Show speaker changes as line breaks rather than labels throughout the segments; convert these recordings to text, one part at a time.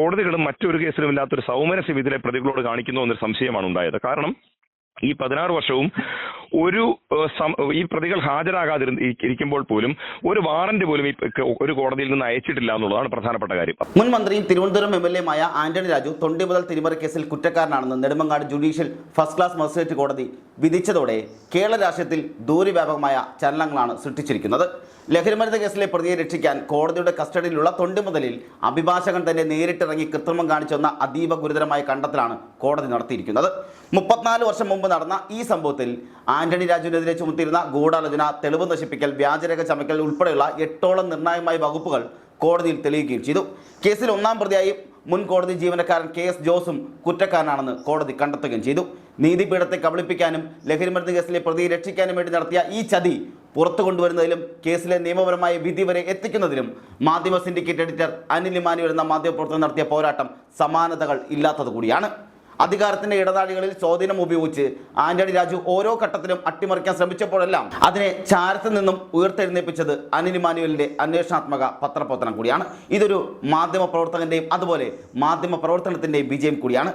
കോടതികളും മറ്റൊരു കേസിലും ഇല്ലാത്തൊരു സൗമനസ്യം ഇതിലെ പ്രതികളോട് കാണിക്കുന്നു എന്നൊരു സംശയമാണ് ഉണ്ടായത്. കാരണം ഈ പതിനാറ് വർഷവും ഒരു ഈ പ്രതികൾ ഹാജരാകാതിരിക്കുമ്പോൾ പോലും ഒരു വാറന്റ് പോലും ഈ ഒരു കോടതിയിൽ നിന്ന് അയച്ചിട്ടില്ല എന്നുള്ളതാണ് പ്രധാനപ്പെട്ട കാര്യം.
മുൻ മന്ത്രിയും തിരുവനന്തപുരം എം എൽ എമായ ആന്റണി രാജു തൊണ്ടി മുതൽ തിരിമറി കേസിൽ കുറ്റക്കാരനാണെന്ന് Nedumangad judicial first class magistrate കോടതി വിധിച്ചതോടെ കേരള രാഷ്ട്രീയത്തിൽ ദൂരവ്യാപകമായ ചലനങ്ങളാണ് സൃഷ്ടിച്ചിരിക്കുന്നത്. ലഹരിമരുന്ന് കേസിലെ പ്രതിയെ രക്ഷിക്കാൻ കോടതിയുടെ കസ്റ്റഡിയിലുള്ള തൊണ്ടുമുതലിൽ അഭിഭാഷകൻ തന്നെ നേരിട്ടിറങ്ങി കൃത്രിമം കാണിച്ചെന്ന അതീവ ഗുരുതരമായ കണ്ടെത്തലാണ് കോടതി നടത്തിയിരിക്കുന്നത്. മുപ്പത്തിനാല് വർഷം മുമ്പ് നടന്ന ഈ സംഭവത്തിൽ ആന്റണി രാജുവിനെതിരെ ചുമത്തിയിരുന്ന ഗൂഢാലോചന തെളിവ് നശിപ്പിക്കൽ വ്യാജരേഖ ചമയ്ക്കൽ ഉൾപ്പെടെയുള്ള എട്ടോളം നിർണായകമായ വകുപ്പുകൾ കോടതിയിൽ തെളിയിക്കുകയും ചെയ്തു. കേസിൽ ഒന്നാം പ്രതിയായി മുൻ കോടതി ജീവനക്കാരൻ കെ എസ് ജോസും കുറ്റക്കാരനാണെന്ന് കോടതി കണ്ടെത്തുകയും ചെയ്തു. നീതിപീഠത്തെ കബളിപ്പിക്കാനും ലഹരിമരുന്ന് കേസിലെ പ്രതിയെ രക്ഷിക്കാനും വേണ്ടി നടത്തിയ ഈ ചതി പുറത്തു കൊണ്ടുവരുന്നതിലും കേസിലെ നിയമപരമായ വിധി വരെ എത്തിക്കുന്നതിലും മാധ്യമ സിൻഡിക്കേറ്റ് എഡിറ്റർ അനിൽ ഇമാനുവൽ എന്ന മാധ്യമപ്രവർത്തകൻ നടത്തിയ പോരാട്ടം സമാനതകൾ ഇല്ലാത്തത് കൂടിയാണ് അധികാരത്തിന്റെ ഇടനാഴികളിൽ സ്വാധീനം ഉപയോഗിച്ച് ആന്റണി രാജു ഓരോ ഘട്ടത്തിലും അട്ടിമറിക്കാൻ ശ്രമിച്ചപ്പോഴെല്ലാം അതിനെ ചാരത്തിൽ നിന്നും ഉയർത്തെഴുന്നേൽപ്പിച്ചത് അനിൽ ഇമാനുവലിന്റെ അന്വേഷണാത്മക പത്രപ്രവർത്തനം കൂടിയാണ്. ഇതൊരു മാധ്യമ പ്രവർത്തകന്റെയും അതുപോലെ മാധ്യമ പ്രവർത്തനത്തിന്റെയും വിജയം കൂടിയാണ്.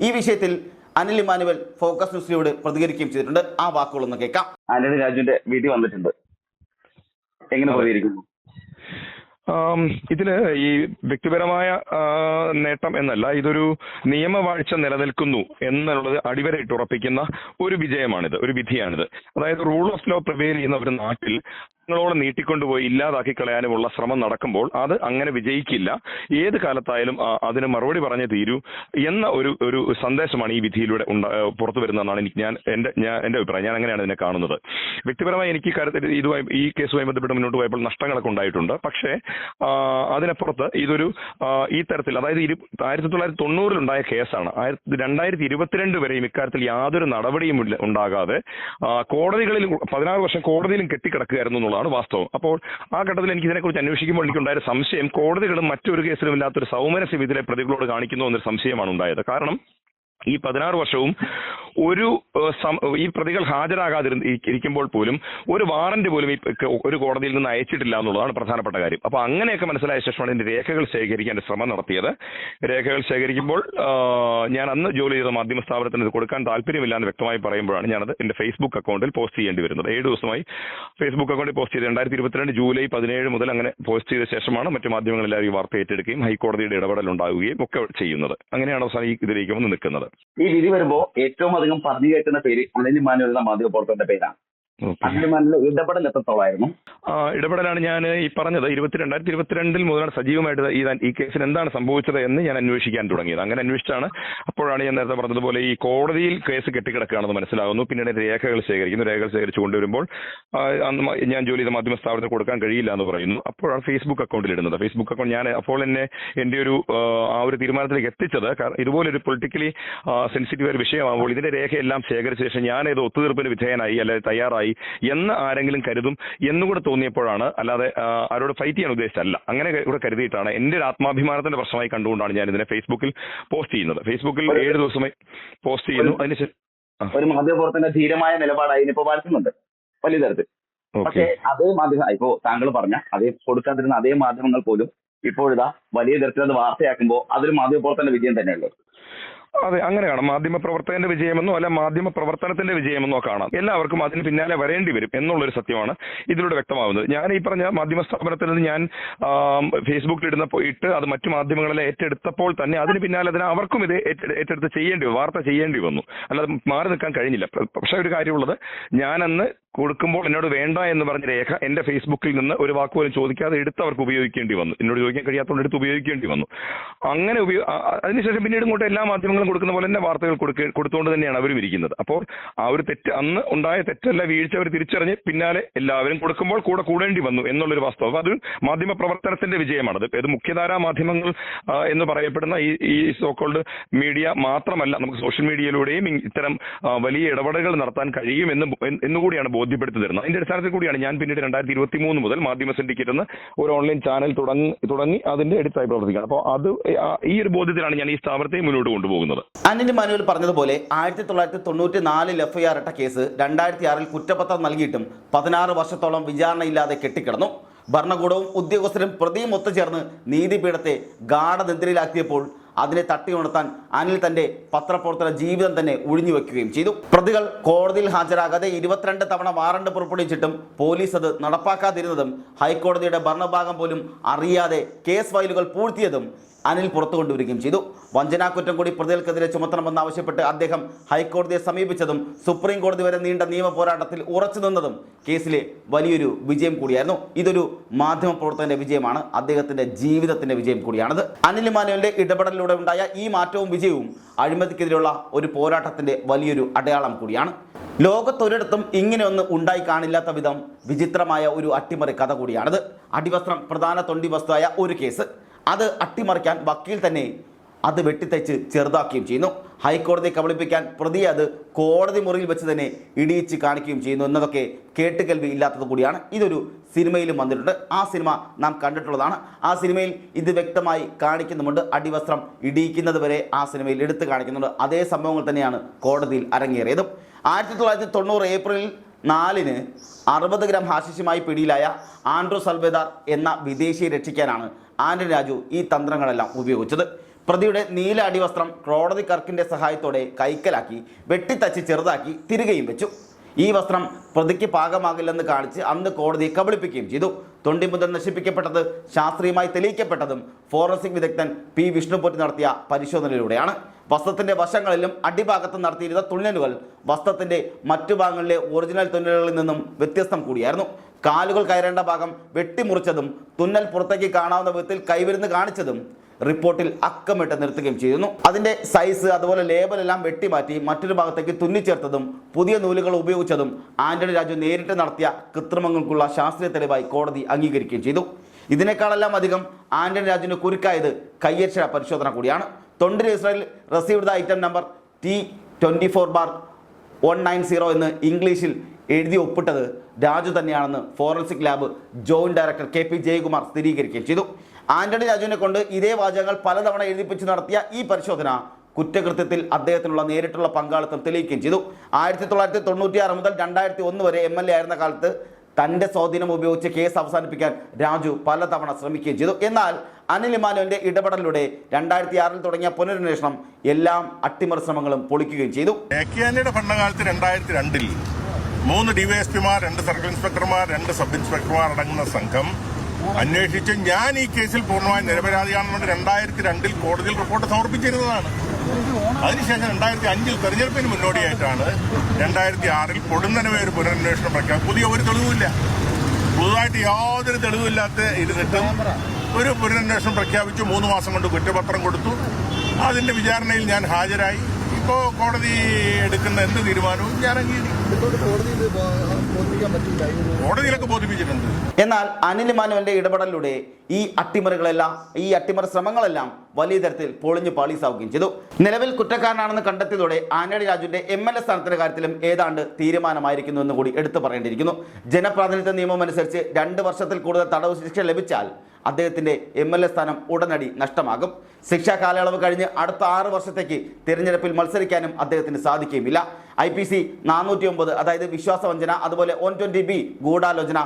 ഈ വിഷയത്തിൽ അനിൽ ഇമാനുവൽ ഫോക്കസ് ന്യൂസിലൂടെ പ്രതികരിക്കുകയും ചെയ്തിട്ടുണ്ട്. ആ വാക്കുകളൊന്ന് കേൾക്കാം.
ആന്റണി രാജുവിന്റെ വീട്ടിൽ വന്നിട്ടുണ്ട്. എങ്ങനെ പ്രതികരിക്കുന്നു?
ഇതിൽ ഈ വ്യക്തിപരമായ നേട്ടം എന്നല്ല ഇതൊരു നിയമവാഴ്ച നിലനിൽക്കുന്നു എന്നുള്ളത് അടിവരയിട്ട് ഉറപ്പിക്കുന്ന ഒരു വിജയമാണിത് ഒരു വിധിയാണിത്. അതായത് റൂൾ ഓഫ് ലോ പ്രിവെയിൽ ചെയ്യുന്ന ഒരു നാട്ടിൽ ങ്ങളോളം നീട്ടിക്കൊണ്ടുപോയി ഇല്ലാതാക്കി കളയാനുമുള്ള ശ്രമം നടക്കുമ്പോൾ അത് അങ്ങനെ വിജയിക്കില്ല. ഏത് കാലത്തായാലും അതിന് മറുപടി പറഞ്ഞേ തീരൂ എന്ന ഒരു ഒരു സന്ദേശമാണ് ഈ വിധിയിലൂടെ പുറത്തു വരുന്നതെന്നാണ് എനിക്ക് ഞാൻ എന്റെ ഞാൻ എന്റെ അഭിപ്രായം. ഞാൻ അങ്ങനെയാണ് ഇതിനെ കാണുന്നത്. വ്യക്തിപരമായി എനിക്ക് കാര്യത്തിൽ ഇതുമായി ഈ കേസുമായി ബന്ധപ്പെട്ട് മുന്നോട്ട് പോയപ്പോൾ നഷ്ടങ്ങളൊക്കെ ഉണ്ടായിട്ടുണ്ട്. പക്ഷേ അതിനപ്പുറത്ത് ഇതൊരു ഈ തരത്തിൽ അതായത് ഇരു ആയിരത്തി തൊള്ളായിരത്തി തൊണ്ണൂറിലുണ്ടായ കേസാണ്. ആയിരത്തി രണ്ടായിരത്തി ഇരുപത്തിരണ്ട് വരെയും ഇക്കാര്യത്തിൽ യാതൊരു നടപടിയും ഉണ്ടാകാതെ കോടതികളിൽ പതിനാറ് വർഷം കോടതിയിലും കെട്ടിക്കിടക്കുകയായിരുന്നു എന്നുള്ളതാണ് വാസ്തവം. അപ്പോൾ ആ ഘട്ടത്തിൽ എനിക്ക് ഇതിനെക്കുറിച്ച് അന്വേഷിക്കുമ്പോൾ എനിക്കുണ്ടായ സംശയം കോടതികളും മറ്റൊരു കേസിലും ഇല്ലാത്തൊരു സൗമനസ്യം ഇതിലെ പ്രതികളോട് കാണിക്കുന്നു എന്നൊരു സംശയമാണ് ഉണ്ടായത്. കാരണം ഈ പതിനാറ് വർഷവും ഒരു ഈ പ്രതികൾ ഹാജരാകാതിരിക്കുമ്പോൾ പോലും ഒരു വാറന്റ് പോലും ഈ ഒരു കോടതിയിൽ നിന്ന് അയച്ചിട്ടില്ല എന്നുള്ളതാണ് പ്രധാനപ്പെട്ട കാര്യം. അപ്പൊ അങ്ങനെയൊക്കെ മനസ്സിലായ ശേഷമാണ് എന്റെ രേഖകൾ ശേഖരിക്കാൻ ശ്രമം നടത്തിയത്. രേഖകൾ ശേഖരിക്കുമ്പോൾ ഞാൻ അന്ന് ജോലി ചെയ്ത മാധ്യമ സ്ഥാപനത്തിന് ഇത് കൊടുക്കാൻ താല്പര്യമില്ല എന്ന് വ്യക്തമായി പറയുമ്പോഴാണ് ഞാനത് എന്റെ ഫേസ്ബുക്ക് അക്കൗണ്ടിൽ പോസ്റ്റ് ചെയ്യേണ്ടി വരുന്നത്. ഏഴ് ദിവസമായി ഫേസ്ബുക്ക് അക്കൗണ്ടിൽ പോസ്റ്റ് ചെയ്ത് രണ്ടായിരത്തി ഇരുപത്തിരണ്ട് ജൂലൈ പതിനേഴ് മുതൽ അങ്ങനെ പോസ്റ്റ് ചെയ്ത ശേഷമാണ് മറ്റു മാധ്യമങ്ങളെല്ലാവരും ഈ വാർത്ത ഏറ്റെടുക്കുകയും ഹൈക്കോടതിയുടെ ഇടപെടൽ ഉണ്ടാവുകയും ഒക്കെ ചെയ്യുന്നത്. അങ്ങനെയാണ് അവസാനം ഈ ഇതിലേക്ക് വന്ന് നിൽക്കുന്നത്.
ഈ വിധി വരുമ്പോ ഏറ്റവും അധികം പറഞ്ഞു കേൾക്കുന്ന പേര് അനിൽ മാനുവൽ എന്ന മാധ്യമപ്രവർത്തകന്റെ പേരാണ് അനിൽ മാനുവൽ ഇടപെടൽ
എത്രത്തോളമായിരുന്നു ഇടപെടലാണ് ഞാൻ ഈ പറഞ്ഞത്. ഇരുപത്തി രണ്ടായിരത്തി ഇരുപത്തിരണ്ടിൽ മുതലാണ് സജീവമായിട്ട് ഈ ഈ കേസിൽ എന്താണ് സംഭവിച്ചത് എന്ന് ഞാൻ അന്വേഷിക്കാൻ തുടങ്ങിയത്. അങ്ങനെ അന്വേഷിച്ചാണ് അപ്പോഴാണ് ഞാൻ നേരത്തെ പറഞ്ഞതുപോലെ ഈ കോടതിയിൽ കേസ് കെട്ടിക്കിടക്കുകയാണെന്ന് മനസ്സിലാകുന്നു. പിന്നീട് രേഖകൾ ശേഖരിക്കുന്നു. രേഖകൾ ശേഖരിച്ചു കൊണ്ടുവരുമ്പോൾ ഞാൻ ജോലി ചെയ്ത മാധ്യമ സ്ഥാപനത്തിന് കൊടുക്കാൻ കഴിയില്ല എന്ന് പറയുന്നു. അപ്പോഴാണ് ഫേസ്ബുക്ക് അക്കൗണ്ടിൽ ഇടുന്നത്. ഫേസ്ബുക്ക് അക്കൗണ്ട് ഞാൻ അപ്പോൾ എന്നെ എന്റെ ഒരു ആ, ഒരു തീരുമാനത്തിലേക്ക് എത്തിച്ചത്. കാരണം ഇതുപോലൊരു പൊളിറ്റിക്കലി സെൻസിറ്റീവ് ഒരു വിഷയമാകുമ്പോൾ ഇതിന്റെ രേഖയെല്ലാം ശേഖരിച്ച ശേഷം ഞാൻ ഇത് ഒത്തുതീർപ്പിന് വിധേയനായി അല്ലെങ്കിൽ തയ്യാറായി എന്ന് ആരെങ്കിലും കരുതും എന്നുകൂടെ തോന്നിയപ്പോഴാണ്. അല്ലാതെ ആരോട് ഫൈറ്റ് ചെയ്യാൻ ഉദ്ദേശിച്ചല്ല അങ്ങനെ ഇവിടെ കരുതിയിട്ടാണ് എന്റെ ഒരു ആത്മാഭിമാനത്തിന്റെ പ്രശ്നമായി കണ്ടുകൊണ്ടാണ് ഞാൻ ഇതിനെ ഫേസ്ബുക്കിൽ പോസ്റ്റ് ചെയ്യുന്നത് ഫേസ്ബുക്കിൽ ഏഴ് ദിവസമായി പോസ്റ്റ് ചെയ്യുന്നു. അതിനുശേഷം
ഒരു മാധ്യമപ്രവർത്തന ധീരമായ നിലപാട് അതിനിപ്പോ പാലിക്കുന്നുണ്ട്. വലിയ തരത്തിൽ. പക്ഷേ അതേ മാധ്യമ ഇപ്പോ താങ്കൾ പറഞ്ഞ അതേ കൊടുക്കാതിരുന്ന അതേ മാധ്യമങ്ങൾ പോലും ഇപ്പോഴിതാ വലിയ തരത്തിൽ അത് വാർത്തയാക്കുമ്പോൾ അതൊരു മാധ്യമപ്രവർത്തന വിജയം തന്നെയല്ലേ?
അതെ അങ്ങനെ കാണാം. മാധ്യമ പ്രവർത്തകന്റെ വിജയമെന്നോ അല്ല മാധ്യമ പ്രവർത്തനത്തിന്റെ വിജയമെന്നോ കാണാം. എല്ലാവർക്കും അതിന് പിന്നാലെ വരേണ്ടി വരും എന്നുള്ളൊരു സത്യമാണ് ഇതിലൂടെ വ്യക്തമാവുന്നത്. ഞാൻ ഈ പറഞ്ഞ മാധ്യമ സ്ഥാപനത്തിൽ നിന്ന് ഞാൻ ഫേസ്ബുക്കിൽ ഇടുന്ന ഇട്ട് അത് മറ്റു മാധ്യമങ്ങളെ ഏറ്റെടുത്തപ്പോൾ തന്നെ അതിന് പിന്നാലെ അതിന് അവർക്കും ഇത് ഏറ്റെടുത്ത് ചെയ്യേണ്ടി വാർത്ത ചെയ്യേണ്ടി വന്നു. അല്ലാതെ മാറി നിൽക്കാൻ കഴിഞ്ഞില്ല. പക്ഷേ ഒരു കാര്യമുള്ളത് ഞാനന്ന് കൊടുക്കുമ്പോൾ എന്നോട് വേണ്ട എന്ന് പറഞ്ഞ രേഖ എന്റെ ഫേസ്ബുക്കിൽ നിന്ന് ഒരു വാക്ക് പോലും ചോദിക്കാതെ എടുത്ത് അവർക്ക് ഉപയോഗിക്കേണ്ടി വന്നു. എന്നോട് ചോദിക്കാൻ കഴിയാത്തതുകൊണ്ട് എടുത്ത് ഉപയോഗിക്കേണ്ടി വന്നു. അങ്ങനെ ഉപയോ ആ- ആ- അതിനുശേഷം പിന്നീട് ഇങ്ങോട്ട് എല്ലാ മാധ്യമങ്ങളും കൊടുക്കുന്ന പോലെ തന്നെ വാർത്തകൾ കൊടുക്ക കൊടുത്തുകൊണ്ട് തന്നെയാണ് അവരും ഇരിക്കുന്നത്. അപ്പോൾ ആ ഒരു തെറ്റ് അന്ന് ഉണ്ടായ തെറ്റല്ല വീഴ്ച അവർ തിരിച്ചറിഞ്ഞ് പിന്നാലെ എല്ലാവരും കൊടുക്കുമ്പോൾ കൂടെ കൂടേണ്ടി വന്നു എന്നുള്ളൊരു വാസ്തവം. അത് മാധ്യമ പ്രവർത്തനത്തിന്റെ വിജയമാണ്. അത് ഇത് മുഖ്യധാരാ മാധ്യമങ്ങൾ എന്ന് പറയപ്പെടുന്ന ഈ ഈ സോക്കോൾഡ് മീഡിയ മാത്രമല്ല നമുക്ക് സോഷ്യൽ മീഡിയയിലൂടെയും ഇത്തരം വലിയ ഇടപെടലുകൾ നടത്താൻ കഴിയും എന്ന് എന്നുകൂടിയാണ് ബോധ്യപ്പെടുത്തി തരുന്നത് അതിന്റെ അടിസ്ഥാനത്തിൽ കൂടിയാണ് ഞാൻ പിന്നീട് രണ്ടായിരത്തി ഇരുപത്തി മൂന്ന് മുതൽ മാധ്യമ സിൻഡിക്കേറ്റ് എന്ന് ഒരു ഓൺലൈൻ ചാനൽ തുടങ്ങി തുടങ്ങി അതിന്റെ എടുത്തായി പ്രവർത്തിക്കുകയാണ്. അപ്പോൾ അത് ഈ ഒരു ബോധ്യത്തിലാണ് ഞാൻ ഈ സ്ഥാപനത്തെ മുന്നോട്ട് കൊണ്ടുപോകുന്നത്.
അനിൽ മാനുവൽ പറഞ്ഞതുപോലെ ആയിരത്തി തൊള്ളായിരത്തി തൊണ്ണൂറ്റി നാലിൽ എഫ് ഐ ആർ ഇട്ട കേസ് രണ്ടായിരത്തി ആറിൽ കുറ്റപത്രം നൽകിയിട്ടും പതിനാറ് വർഷത്തോളം വിചാരണയില്ലാതെ കെട്ടിക്കിടന്നു. ഭരണകൂടവും ഉദ്യോഗസ്ഥരും പ്രതിയും ഒത്തുചേർന്ന് നീതിപീഠത്തെ ഗാഠനിദ്രയിലാക്കിയപ്പോൾ അതിനെ തട്ടി ഉണർത്താൻ അനിൽ തന്റെ പത്രപ്രവർത്തന ജീവിതം തന്നെ ഒഴിഞ്ഞു വെക്കുകയും ചെയ്തു. പ്രതികൾ കോടതിയിൽ ഹാജരാകാതെ ഇരുപത്തിരണ്ട് തവണ വാറണ്ട് പുറപ്പെടുവിച്ചിട്ടും പോലീസ് അത് നടപ്പാക്കാതിരുന്നതും ഹൈക്കോടതിയുടെ ഭരണഭാഗം പോലും അറിയാതെ കേസ് ഫയലുകൾ പൂഴ്ത്തിയതും അനിൽ പുറത്തു കൊണ്ടുവരികയും ചെയ്തു. വഞ്ചനാക്കുറ്റം കൂടി പ്രതികൾക്കെതിരെ ചുമത്തണമെന്നാവശ്യപ്പെട്ട് അദ്ദേഹം ഹൈക്കോടതിയെ സമീപിച്ചതും സുപ്രീം കോടതി വരെ നീണ്ട നിയമ പോരാട്ടത്തിൽ ഉറച്ചു നിന്നതും കേസിലെ വലിയൊരു വിജയം കൂടിയായിരുന്നു. ഇതൊരു മാധ്യമ പ്രവർത്തകന്റെ വിജയമാണ്. അദ്ദേഹത്തിന്റെ ജീവിതത്തിന്റെ വിജയം കൂടിയാണത്. അനിൽ മാനുവലിന്റെ ഇടപെടലിലൂടെ ഉണ്ടായ ഈ മാറ്റവും വിജയവും അഴിമതിക്കെതിരെയുള്ള ഒരു പോരാട്ടത്തിന്റെ വലിയൊരു അടയാളം കൂടിയാണ്. ലോകത്തൊരിടത്തും ഇങ്ങനെയൊന്ന് ഉണ്ടായി കാണില്ലാത്ത വിധം വിചിത്രമായ ഒരു അട്ടിമറി കഥ കൂടിയാണിത്. അടിവസ്ത്രം പ്രധാന തൊണ്ടി വസ്തുവായ ഒരു കേസ്. അത് അട്ടിമറിക്കാൻ വക്കീൽ തന്നെ അത് വെട്ടിത്തയ്ച്ച് ചെറുതാക്കുകയും ചെയ്യുന്നു. ഹൈക്കോടതി കബളിപ്പിക്കാൻ പ്രതിയെ അത് കോടതി മുറിയിൽ വെച്ച് തന്നെ ഇടിയിച്ച് കാണിക്കുകയും ചെയ്യുന്നു എന്നതൊക്കെ കേട്ടുകേൽവി ഇല്ലാത്തത് കൂടിയാണ്. ഇതൊരു സിനിമയിലും വന്നിട്ടുണ്ട്. ആ സിനിമ നാം കണ്ടിട്ടുള്ളതാണ്. ആ സിനിമയിൽ ഇത് വ്യക്തമായി കാണിക്കുന്നുമുണ്ട്. അടിവസ്ത്രം ഇടിയിക്കുന്നത് വരെ ആ സിനിമയിൽ എടുത്തു കാണിക്കുന്നുണ്ട്. അതേ സംഭവങ്ങൾ തന്നെയാണ് കോടതിയിൽ അരങ്ങേറിയതും. ആയിരത്തി തൊള്ളായിരത്തി തൊണ്ണൂറ് ഏപ്രിൽ നാലിന് അറുപത് ഗ്രാം ഹാഷിഷുമായി പിടിയിലായ ആൻഡ്രോ സൽവേദാർ എന്ന വിദേശിയെ രക്ഷിക്കാനാണ് ആന്റണി രാജു ഈ തന്ത്രങ്ങളെല്ലാം ഉപയോഗിച്ചത്. പ്രതിയുടെ നീല അടിവസ്ത്രം കോടതി കർക്കിന്റെ സഹായത്തോടെ കൈക്കലാക്കി വെട്ടിത്തച്ച് ചെറുതാക്കി തിരികെയും വെച്ചു. ഈ വസ്ത്രം പ്രതിക്ക് പാകമാകില്ലെന്ന് കാണിച്ച് അന്ന് കോടതിയെ കബളിപ്പിക്കുകയും ചെയ്തു. തൊണ്ടി മുതൽ നശിപ്പിക്കപ്പെട്ടത് ശാസ്ത്രീയമായി തെളിയിക്കപ്പെട്ടതും ഫോറൻസിക് വിദഗ്ധൻ പി വിഷ്ണുപൊറ്റി നടത്തിയ പരിശോധനയിലൂടെയാണ്. വസ്ത്രത്തിന്റെ വശങ്ങളിലും അടിഭാഗത്തും നടത്തിയിരുന്ന തുന്നലുകൾ വസ്ത്രത്തിന്റെ മറ്റു ഭാഗങ്ങളിലെ ഒറിജിനൽ തുന്നലുകളിൽ നിന്നും വ്യത്യസ്തം കൂടിയായിരുന്നു. കാലുകൾ കയറേണ്ട ഭാഗം വെട്ടിമുറിച്ചതും തുന്നൽ പുറത്തേക്ക് കാണാവുന്ന വിധത്തിൽ കൈവരുന്ന് കാണിച്ചതും റിപ്പോർട്ടിൽ അക്കമിട്ട് നിർത്തുകയും ചെയ്യുന്നു അതിന്റെ സൈസ് അതുപോലെ ലേബലെല്ലാം വെട്ടിമാറ്റി മറ്റൊരു ഭാഗത്തേക്ക് തുന്നിച്ചേർത്തതും പുതിയ നൂലുകൾ ഉപയോഗിച്ചതും ആന്റണി രാജു നേരിട്ട് നടത്തിയ കൃത്രിമങ്ങൾക്കുള്ള ശാസ്ത്രീയ തെളിവായി കോടതി അംഗീകരിക്കുകയും ചെയ്തു. ഇതിനേക്കാളെല്ലാം അധികം ആന്റണി രാജുവിന് കുരുക്കായത് കയ്യക്ഷര പരിശോധന കൂടിയാണ്. തൊണ്ടിൽ Israel received the item number T twenty four bar one nine zero എന്ന് ഇംഗ്ലീഷിൽ എഴുതി ഒപ്പിട്ടത് രാജു തന്നെയാണെന്ന് forensic lab joint director K P Jayakumar സ്ഥിരീകരിക്കുകയും ചെയ്തു. ആന്റണി രാജുവിനെ കൊണ്ട് ഇതേ വാചകങ്ങൾ പലതവണ എഴുതിപ്പിച്ച് നടത്തിയ ഈ പരിശോധന കുറ്റകൃത്യത്തിൽ അദ്ദേഹത്തിനുള്ള നേരിട്ടുള്ള പങ്കാളിത്തം തെളിയിക്കുകയും ചെയ്തു. ആയിരത്തി തൊള്ളായിരത്തി തൊണ്ണൂറ്റി ആറ് മുതൽ രണ്ടായിരത്തി ഒന്ന് വരെ എം എൽ എ ആയിരുന്ന കാലത്ത് തന്റെ സ്വാധീനം ഉപയോഗിച്ച് കേസ് അവസാനിപ്പിക്കാൻ രാജു പലതവണ ശ്രമിക്കുകയും ചെയ്തു. എന്നാൽ അനിൽ ഇമാനുവിന്റെ ഇടപെടലിലൂടെ രണ്ടായിരത്തി ആറിൽ തുടങ്ങിയ പുനരന്വേഷണം എല്ലാം അട്ടിമറി ശ്രമങ്ങളും പൊളിക്കുകയും ചെയ്തു.
ഭരണകാലത്ത് രണ്ടായിരത്തി രണ്ടിൽ മൂന്ന് ഡിവൈഎസ്പിമാർ രണ്ട് സർക്കിൾ ഇൻസ്പെക്ടർമാർ രണ്ട് സബ് ഇൻസ്പെക്ടർമാർ അടങ്ങുന്ന സംഘം അന്വേഷിച്ച് ഞാൻ ഈ കേസിൽ പൂർണമായും നിരപരാധിയാണെന്ന് രണ്ടായിരത്തി രണ്ടിൽ കോടതിയിൽ റിപ്പോർട്ട് സമർപ്പിച്ചിരുന്നതാണ്. അതിനുശേഷം രണ്ടായിരത്തി അഞ്ചിൽ തെരഞ്ഞെടുപ്പിന് മുന്നോടിയായിട്ടാണ് രണ്ടായിരത്തി ആറിൽ കൊടുന്നനവേ ഒരു പുനരന്വേഷണം പ്രഖ്യാപിച്ചത് പുതിയ ഒരു തെളിവുമില്ല. പുതുതായിട്ട് യാതൊരു തെളിവില്ലാത്ത ഇരുന്നിട്ടും ഒരു പുനരന്വേഷണം പ്രഖ്യാപിച്ചു. മൂന്ന് മാസം കൊണ്ട് കുറ്റപത്രം കൊടുത്തു. അതിന്റെ വിചാരണയിൽ ഞാൻ ഹാജരായി. കോടതി എടുക്കുന്ന എന്ത് തീരുമാനവും ഞാൻ കോടതിയിലൊക്കെ ബോധിപ്പിച്ചിട്ടുണ്ട്.
എന്നാൽ അനിൽ മാനുവന്റെ ഇടപെടലിലൂടെ ഈ അട്ടിമറികളെല്ലാം ഈ അട്ടിമറി ശ്രമങ്ങളെല്ലാം വലിയ തരത്തിൽ പൊളിഞ്ഞു പാളീസാവുകയും ചെയ്തു. നിലവിൽ കുറ്റക്കാരനാണെന്ന് കണ്ടെത്തിയതോടെ ആന്റണി രാജുവിന്റെ എം എൽ എ സ്ഥാനത്തിന്റെ കാര്യത്തിലും ഏതാണ്ട് തീരുമാനമായിരിക്കുന്നു എന്ന് കൂടി എടുത്തു പറയേണ്ടിയിരിക്കുന്നു. ജനപ്രാതിനിധ്യ നിയമം അനുസരിച്ച് രണ്ട് വർഷത്തിൽ കൂടുതൽ തടവ് ശിക്ഷ ലഭിച്ചാൽ അദ്ദേഹത്തിന്റെ എം എൽ എ സ്ഥാനം ഉടനടി നഷ്ടമാകും. ശിക്ഷാ കാലയളവ് കഴിഞ്ഞ് അടുത്ത ആറ് വർഷത്തേക്ക് തിരഞ്ഞെടുപ്പിൽ മത്സരിക്കാനും അദ്ദേഹത്തിന് സാധിക്കുകയുമില്ല. ഐ പി സി നാനൂറ്റി ഒമ്പത് അതായത് വിശ്വാസവഞ്ചന അതുപോലെ വൺ ട്വന്റി ബി ഗൂഢാലോചന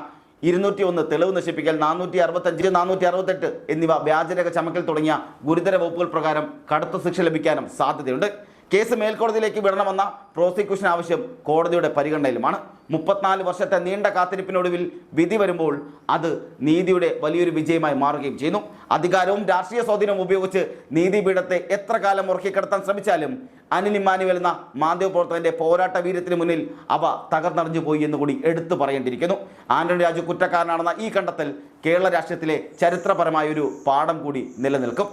ഇരുന്നൂറ്റി ഒന്ന് തെളിവ് നശിപ്പിക്കൽ നാനൂറ്റി അറുപത്തഞ്ച് നാനൂറ്റി അറുപത്തെട്ട് എന്നിവ വ്യാജരേഖ ചമക്കൽ തുടങ്ങിയ ഗുരുതര വകുപ്പുകൾ പ്രകാരം കടുത്ത ശിക്ഷ ലഭിക്കാനും സാധ്യതയുണ്ട്. കേസ് മേൽക്കോടതിയിലേക്ക് വിടണമെന്ന പ്രോസിക്യൂഷൻ ആവശ്യം കോടതിയുടെ പരിഗണനയിലുമാണ്. മുപ്പത്തിനാല് വർഷത്തെ നീണ്ട കാത്തിരിപ്പിനൊടുവിൽ വിധി വരുമ്പോൾ അത് നീതിയുടെ വലിയൊരു വിജയമായി മാറുകയും ചെയ്യുന്നു. അധികാരവും രാഷ്ട്രീയ സ്വാധീനവും ഉപയോഗിച്ച് നീതിപീഠത്തെ എത്ര കാലം ഉറക്കിക്കിടത്താൻ ശ്രമിച്ചാലും അനിൽ ഇമ്മാനുവൽ എന്ന മാധ്യമപ്രവർത്തകന്റെ പോരാട്ട വീര്യത്തിന് മുന്നിൽ അവ തകർന്നറിഞ്ഞു പോയി എന്ന് കൂടി എടുത്തു പറയേണ്ടിയിരിക്കുന്നു. ആന്റണി രാജു കുറ്റക്കാരനാണെന്ന ഈ കണ്ടെത്തൽ കേരള രാഷ്ട്രീയത്തിലെ ചരിത്രപരമായൊരു പാഠം കൂടി നിലനിൽക്കും.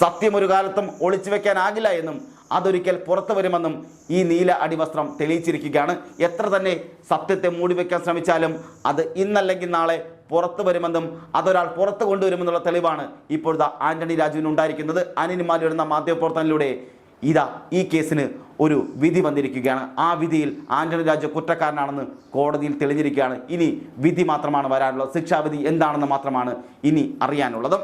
സത്യം ഒരു കാലത്തും ഒളിച്ചു വെക്കാനാകില്ല എന്നും അതൊരിക്കൽ പുറത്തു വരുമെന്നും ഈ നീല അടിവസ്ത്രം തെളിയിച്ചിരിക്കുകയാണ്. എത്ര തന്നെ സത്യത്തെ മൂടിവെക്കാൻ ശ്രമിച്ചാലും അത് ഇന്നല്ലെങ്കിൽ നാളെ പുറത്തു വരുമെന്നും അതൊരാൾ പുറത്തു കൊണ്ടുവരുമെന്നുള്ള തെളിവാണ് ഇപ്പോഴത്തെ ആന്റണി രാജുവിന് ഉണ്ടായിരിക്കുന്നത്. അനിന്മാർ എന്ന മാധ്യമപ്രവർത്തനത്തിലൂടെ ഇതാ ഈ കേസിന് ഒരു വിധി വന്നിരിക്കുകയാണ്. ആ വിധിയിൽ ആന്റണി രാജു കുറ്റക്കാരനാണെന്ന് കോടതിയിൽ തെളിഞ്ഞിരിക്കുകയാണ്. ഇനി വിധി മാത്രമാണ് വരാനുള്ളത്. ശിക്ഷാവിധി എന്താണെന്ന് മാത്രമാണ് ഇനി അറിയാനുള്ളത്.